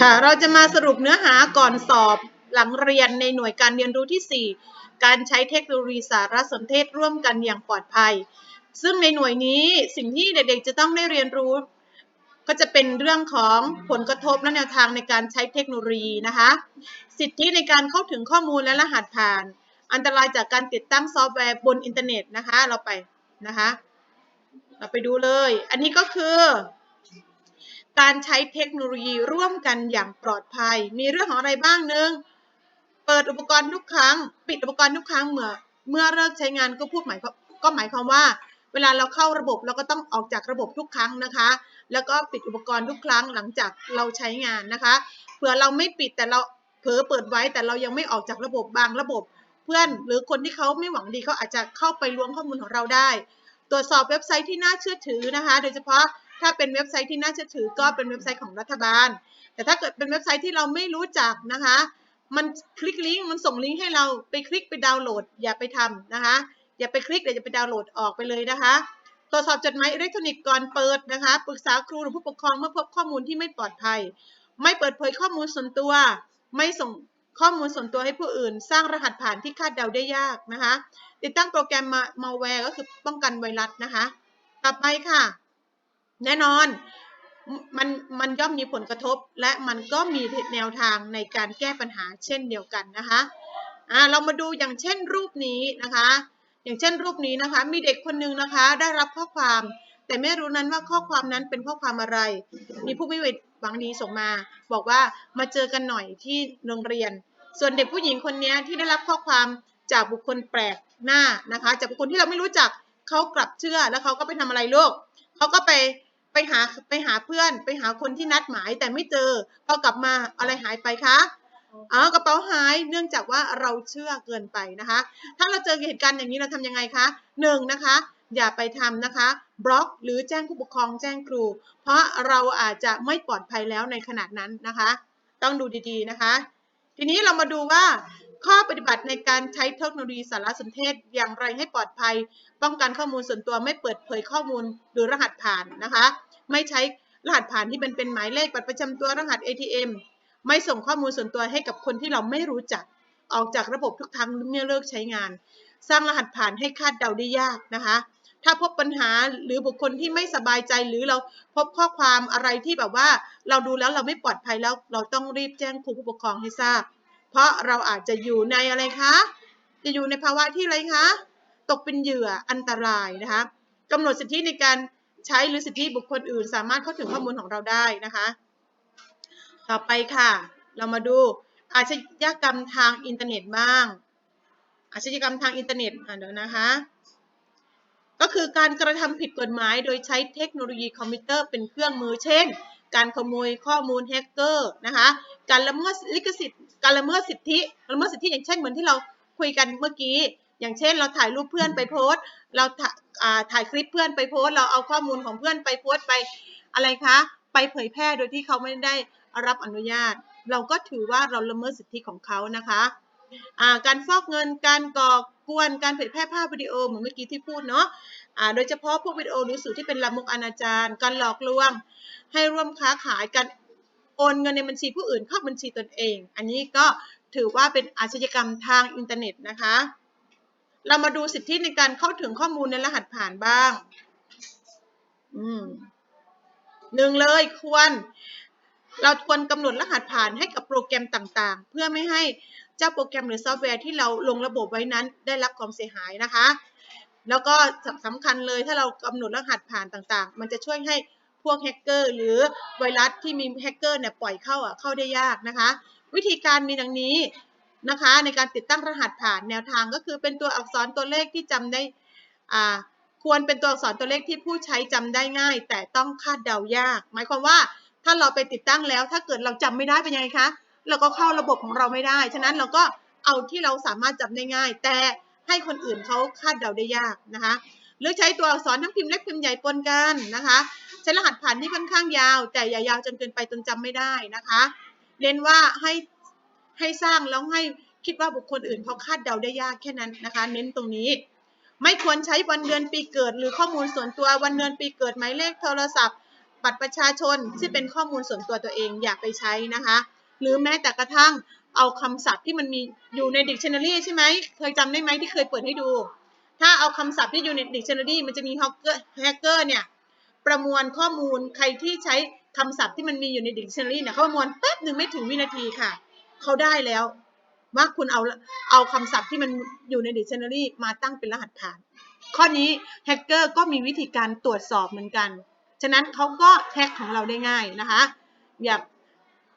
ค่ะเราจะมาสรุปเนื้อหาก่อนสอบหลังเรียนในหน่วยการเรียนรู้ที่ 4 การใช้เทคโนโลยีสารสนเทศร่วมกันอย่างปลอดภัย ซึ่งในหน่วยนี้สิ่งที่เด็กๆจะต้องได้เรียนรู้ ก็จะเป็นเรื่องของผลกระทบและแนวทางในการใช้เทคโนโลยีนะคะ สิทธิในการเข้าถึงข้อมูลและรหัสผ่าน อันตรายจากการติดตั้งซอฟต์แวร์บนอินเทอร์เน็ตนะคะ เราไปนะคะ เราไปดูเลย อันนี้ก็คือ การใช้เทคโนโลยีร่วมกันอย่างปลอดภัย มีเรื่องของอะไรบ้างหนึ่งเปิดอุปกรณ์ทุกครั้ง ปิดอุปกรณ์ทุกครั้งเมื่อเมื่อเลิกใช้งานก็พูดหมายก็หมายความว่า เวลาเราเข้าระบบเราก็ต้องออกจากระบบทุกครั้งนะคะ แล้วก็ปิดอุปกรณ์ทุกครั้งหลังจากเราใช้งานนะคะเผื่อเราไม่ปิดแต่เราเผลอเปิดไว้แต่เรายังไม่ออกจากระบบบางระบบ เพื่อนหรือคนที่เขาไม่หวังดีเขาอาจจะเข้าไปล้วงข้อมูลของเราได้ ตรวจสอบเว็บไซต์ที่น่าเชื่อถือนะคะ โดยเฉพาะ ถ้าเป็นเว็บไซต์ที่น่าเชื่อถือก็เป็นเว็บไซต์ของรัฐบาล แต่ถ้าเกิดเป็นเว็บไซต์ที่เราไม่รู้จักนะคะ มันคลิกลิงก์มันส่งลิงก์ให้เราไปคลิกไปดาวน์โหลด อย่าไปทำนะคะ อย่าไปคลิกเดี๋ยวจะไปดาวน์โหลดออกไปเลยนะคะตรวจสอบจดหมายอิเล็กทรอนิกส์ก่อนเปิดนะคะปรึกษาครูหรือผู้ปกครองเมื่อพบข้อมูลที่ไม่ปลอดภัย ไม่เปิดเผยข้อมูลส่วนตัว ไม่ส่งข้อมูลส่วนตัวให้ผู้อื่น สร้างรหัสผ่านที่คาดเดาได้ยากนะคะ ติดตั้งโปรแกรมมา malware ก็คือป้องกันไวรัสนะคะ ต่อไปค่ะ แน่นอนมันมันย่อมมีผลกระทบ และมันก็มีแนวทางในการแก้ปัญหาเช่นเดียวกันนะคะอ่าเรามาดูอย่างเช่นรูปนี้นะคะ อย่างเช่นรูปนี้นะคะ มีเด็กคนหนึ่งนะคะ ได้รับข้อความ แต่ไม่รู้นั้นว่าข้อความนั้นเป็นข้อความอะไร มีผู้ไม่หวังดีส่งมา บอกว่ามาเจอกันหน่อยที่โรงเรียน ส่วนเด็กผู้หญิงคนนี้ที่ได้รับข้อความจากบุคคลแปลกหน้านะคะ จากบุคคลที่เราไม่รู้จักเขากลับเชื่อแล้วเขาก็ไปทำอะไรลูกเขาก็ไป ไปหาไปหาเพื่อน ไปหาคนที่นัดหมายแต่ไม่เจอพอกลับมาอะไรหายไปคะอ๋อกระเป๋าหายเนื่องจากว่าเราเชื่อเกินไปนะคะ ถ้าเราเจอเหตุการณ์อย่างนี้เราทำยังไงคะหนึ่งนะคะ อย่าไปทำนะคะ บล็อกหรือแจ้งผู้ปกครองแจ้งครู เพราะเราอาจจะไม่ปลอดภัยแล้วในขณะนั้นนะคะ ต้องดูดีๆนะคะ ทีนี้เรามาดูว่า ข้อปฏิบัติในการใช้เทคโนโลยีสารสนเทศอย่างไรให้ปลอดภัย ป้องกันข้อมูลส่วนตัวไม่เปิดเผยข้อมูลหรือรหัสผ่านนะคะ ไม่ใช้รหัสผ่านที่เป็นเป็นหมายเลขบัตรประจำตัวรหัส ATM ไม่ส่งข้อมูลส่วนตัวให้กับคนที่เราไม่รู้จัก ออกจากระบบทุกครั้งเมื่อเลิกใช้งาน สร้างรหัสผ่านให้คาดเดาได้ยากนะคะ ถ้าพบปัญหาหรือบุคคลที่ไม่สบายใจหรือเราพบข้อความอะไรที่แบบว่า เราดูแล้วเราไม่ปลอดภัยแล้ว เราต้องรีบแจ้งครูผู้ปกครองให้ทราบ เพราะเราอาจจะอยู่ในอะไรคะ จะอยู่ในภาวะที่อะไรคะ ตกเป็นเหยื่ออันตรายนะคะกำหนดสิทธิในการใช้หรือสิทธิบุคคลอื่น สามารถเข้าถึงข้อมูลของเราได้นะคะ ต่อไปค่ะ เรามาดูอาชญากรรมทางอินเทอร์เน็ตบ้าง อาชญากรรมทางอินเทอร์เน็ตอะเดี๋ยวนะคะ ก็คือการกระทำผิดกฎหมาย โดยใช้เทคโนโลยีคอมพิวเตอร์เป็นเครื่องมือ เช่น การขโมยข้อมูลแฮกเกอร์นะคะการละเมิดลิขสิทธิ์การละเมิดสิทธิละเมิดสิทธิอย่างเช่นเหมือนที่เราคุยกันเมื่อกี้ อย่างเช่น เราถ่ายรูปเพื่อนไปโพสต์เราถ่ายคลิปเพื่อนไปโพสต์เราเอาข้อมูลของเพื่อนไปโพสต์ไปอะไรคะไปเผยแพร่โดยที่เขาไม่ได้รับอนุญาต เราก็ถือว่าเราละเมิดสิทธิของเขานะคะ การฟอกเงิน การก่อกวน การเผยแพร่ภาพวิดีโอเหมือนเมื่อกี้ที่พูดเนาะอ่าโดยเฉพาะพวกวิดีโอหรือสื่อที่เป็นลามกอนาจารการหลอกลวง ให้ร่วมค้าขาย การโอนเงินในบัญชีผู้อื่นเข้าบัญชีตนเอง อันนี้ก็ถือว่าเป็นอาชญากรรมทางอินเทอร์เน็ตนะคะ เรามาดูสิทธิในการเข้าถึงข้อมูลในรหัสผ่านบ้าง อืมหนึ่งเลยควร เราควรกำหนดรหัสผ่านให้กับโปรแกรมต่างๆ เพื่อไม่ให้ เจ้าโปรแกรมหรือซอฟต์แวร์ที่เราลงระบบไว้นั้น ได้รับความเสียหายนะคะ แล้วก็สำคัญเลยถ้าเรากำหนดรหัสผ่านต่างๆ มันจะช่วยให้พวกแฮกเกอร์หรือไวรัสที่มีแฮกเกอร์เนี่ยปล่อยเข้าอะเข้าได้ยากนะคะ วิธีการมีดังนี้นะคะ ในการติดตั้งรหัสผ่านแนวทางก็คือเป็นตัวอักษรตัวเลขที่จำได้อ่าควรเป็นตัวอักษรตัวเลขที่ผู้ใช้จำได้ง่าย แต่ต้องคาดเดายาก หมายความว่าถ้าเราไปติดตั้งแล้ว ถ้าเกิดเราจำไม่ได้เป็นยังไงคะ เราก็เข้าระบบของเราไม่ได้ ฉะนั้นเราก็เอาที่เราสามารถจำได้ง่าย แต่ให้คนอื่นเขาคาดเดาได้ยากนะคะ หรือใช้ตัวอักษรทั้งพิมพ์เล็กพิมพ์ใหญ่ปนกันนะคะใช้รหัสผ่านที่ค่อนข้างยาว แต่อย่ายาวจนเกินไปจนจำไม่ได้นะคะเน้นว่าให้ให้สร้างแล้วให้คิดว่าบุคคลอื่นเขาคาดเดาได้ยากแค่นั้นนะคะ เน้นตรงนี้ ไม่ควรใช้วันเดือนปีเกิด หรือข้อมูลส่วนตัววันเดือนปีเกิดหมายเลขโทรศัพท์ บัตรประชาชนที่เป็นข้อมูลส่วนตัวตัวเองอย่าไปใช้นะคะ หรือแม้แต่กระทั่งเอาคำศัพท์ที่มันมีอยู่ใน dictionary ใช่ไหมเคยจำได้ไหมที่เคยเปิดให้ดู ถ้าเอาคำศัพท์ที่อยู่ใน dictionary มันจะมีแฮกเกอร์แฮกเกอร์เนี่ยประมวลข้อมูลใครที่ใช้คำศัพท์ที่มันมีอยู่ใน dictionary เนี่ยเขาประมวลแป๊บหนึ่งไม่ถึงวินาทีค่ะเขาได้แล้วว่าคุณเอาเอาคำศัพท์ที่มันอยู่ใน dictionary มาตั้งเป็นรหัสผ่าน ข้อนี้แฮกเกอร์ก็มีวิธีการตรวจสอบเหมือนกัน ฉะนั้นเขาก็แฮกของเราได้ง่ายนะคะ อย่า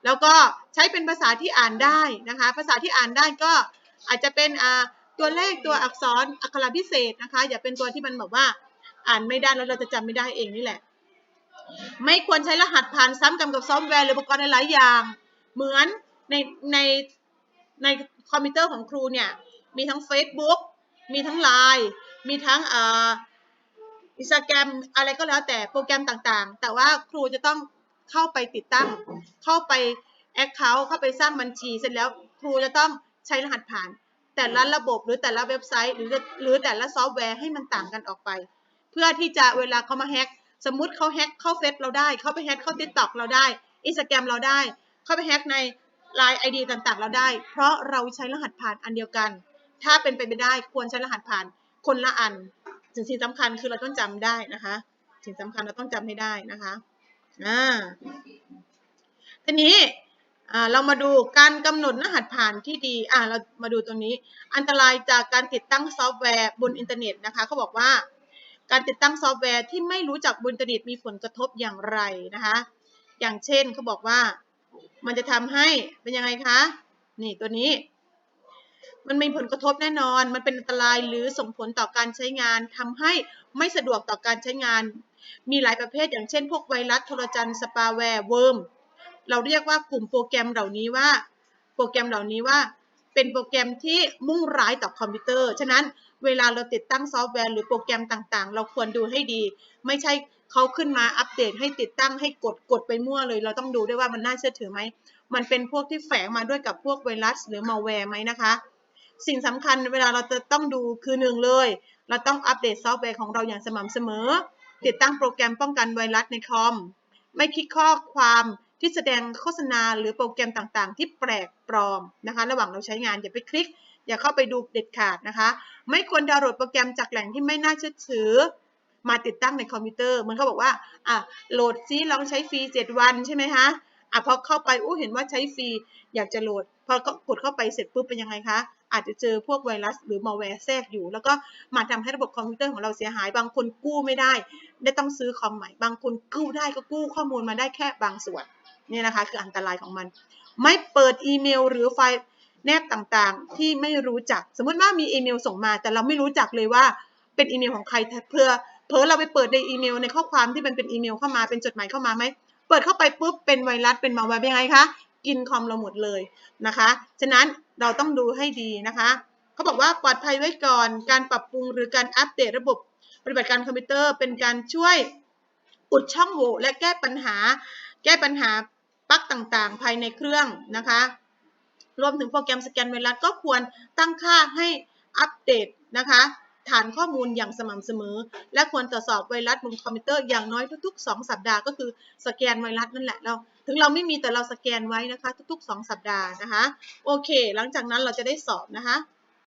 แล้วก็ใช้เป็นภาษาที่อ่านได้นะคะ ภาษาที่อ่านได้ก็อาจจะเป็นตัวเลขตัวอักษรอักขระพิเศษนะคะ อย่าเป็นตัวที่มันแบบว่าอ่านไม่ได้แล้วเราจะจำไม่ได้เองนี่แหละ ไม่ควรใช้รหัสผ่านซ้ำกันกับซอฟต์แวร์หรืออุปกรณ์หลายอย่าง เหมือนในในในคอมพิวเตอร์ของครูเนี่ย มีทั้ง Facebook มีทั้ง Line มีทั้งอ่าอินสตาแกรมอะไรก็แล้วแต่โปรแกรมต่างๆ แต่ว่าครูจะต้อง เข้าไปติดตั้ง เข้าไป Account เข้าไปสร้างบัญชีเสร็จแล้วครูจะต้องใช้รหัสผ่าน แต่ละระบบหรือแต่ละเว็บไซต์ หรือหรือแต่ละซอฟต์แวร์ให้มันต่างกันออกไป เพื่อที่จะเวลาเขามาแฮ็กสมมุติเขาแฮ็กเข้าเฟซเราได้ เข้าไปแฮ็กเข้าทิกตอกเราได้อินสตาแกรมเราได้ เข้าไปแฮ็กใน Line ID ต่างๆ เราได้ เพราะเราใช้รหัสผ่านอันเดียวกัน ถ้าเป็นไปไม่ได้ควรใช้รหัสผ่านคนละอันสิ่งสิ่งสำคัญคือเราต้องจำได้นะคะ สิ่งสำคัญเราต้องจำให้ได้นะคะ อ่าทีนี้อ่าเรามาดูการกำหนดรหัสผ่านที่ดี อ่าเรามาดูตรงนี้ อันตรายจากการติดตั้งซอฟต์แวร์บนอินเทอร์เน็ตนะคะเขาบอกว่า การติดตั้งซอฟต์แวร์ที่ไม่รู้จักบนอินเทอร์เน็ตมีผลกระทบอย่างไรนะคะ อย่างเช่นเขาบอกว่า มันจะทำให้เป็นยังไงคะ นี่ตัวนี้ มันมีผลกระทบแน่นอน มันเป็นอันตรายหรือส่งผลต่อการใช้งานทำให้ไม่สะดวกต่อการใช้งาน มีหลายประเภทอย่างเช่น พวกไวรัสโทรจันสปาแวร์เวิร์ม เราเรียกว่ากลุ่มโปรแกรมเหล่านี้ว่า โปรแกรมเหล่านี้ว่า เป็นโปรแกรมที่มุ่งร้ายต่อคอมพิวเตอร์ ฉะนั้นเวลาเราติดตั้งซอฟต์แวร์หรือโปรแกรมต่างๆ เราควรดูให้ดี ไม่ใช่เขาขึ้นมาอัปเดตให้ติดตั้งให้กดกดไปมั่วเลย เราต้องดูด้วยว่ามันน่าเชื่อถือไหม มันเป็นพวกที่แฝงมาด้วยกับพวกไวรัส หรือมาแวร์ไหมนะคะ สิ่งสำคัญเวลาเราจะต้องดูคือหนึ่งเลย เราต้องอัปเดตซอฟต์แวร์ของเราอย่างสม่ำเสมอ ติดตั้งโปรแกรมป้องกันไวรัสในคอม ไม่คลิกข้อความที่แสดงโฆษณาหรือโปรแกรมต่างๆ ที่แปลกปลอมนะคะ ระหว่างเราใช้งานอย่าไปคลิก อย่าเข้าไปดูเด็ดขาดนะคะ ไม่ควรดาวน์โหลดโปรแกรมจากแหล่งที่ไม่น่าเชื่อถือ มาติดตั้งในคอมพิวเตอร์เหมือนเขาบอกว่าอะโหลดซิลองใช้ฟรี7วันใช่ไหมคะอะพอเข้าไปอู้เห็นว่าใช้ฟรีอยากจะโหลดพอกดเข้าไปเสร็จปุ๊บเป็นยังไงคะ อาจจะเจอพวกไวรัสหรือมาแวร์แทรกอยู่ แล้วก็มาทำให้ระบบคอมพิวเตอร์ของเราเสียหาย บางคนกู้ไม่ได้ ได้ต้องซื้อคอมใหม่ บางคนกู้ได้ก็กู้ข้อมูลมาได้แค่บางส่วนเนี่ยนะคะคืออันตรายของมัน ไม่เปิดอีเมลหรือไฟล์แนบต่างๆ ที่ไม่รู้จัก สมมติว่ามีอีเมลส่งมา แต่เราไม่รู้จักเลยว่าเป็นอีเมลของใครเพื่อเผลอเราไปเปิดในอีเมลในข้อความที่มันเป็นอีเมลเข้ามาเป็นจดหมายเข้ามาไหมเปิดเข้าไปปุ๊บเป็นไวรัสเป็นมาแวร์เป็นยังไงคะกินคอมเราหมดเลยนะคะ ฉะนั้น เราต้องดูให้ดีนะคะเขาบอกว่าปลอดภัยไว้ก่อน การปรับปรุงหรือการอัปเดตระบบปฏิบัติการคอมพิวเตอร์ เป็นการช่วยอุดช่องโหว่และแก้ปัญหา แก้ปัญหาปลั๊กต่างๆ ภายในเครื่องนะคะ รวมถึงโปรแกรมสแกนไวรัสก็ควรตั้งค่าให้อัปเดตนะคะ ฐานข้อมูลอย่างสม่ำเสมอ และควรตรวจสอบไวรัสบนคอมพิวเตอร์อย่างน้อยทุก ๆ 2 สัปดาห์ก็คือสแกนไวรัสนั่นแหละเราถึงเราไม่มีแต่เราสแกนไว้นะคะ ทุก ๆ 2 สัปดาห์นะคะโอเค หลังจากนั้นเราจะได้สอบนะคะ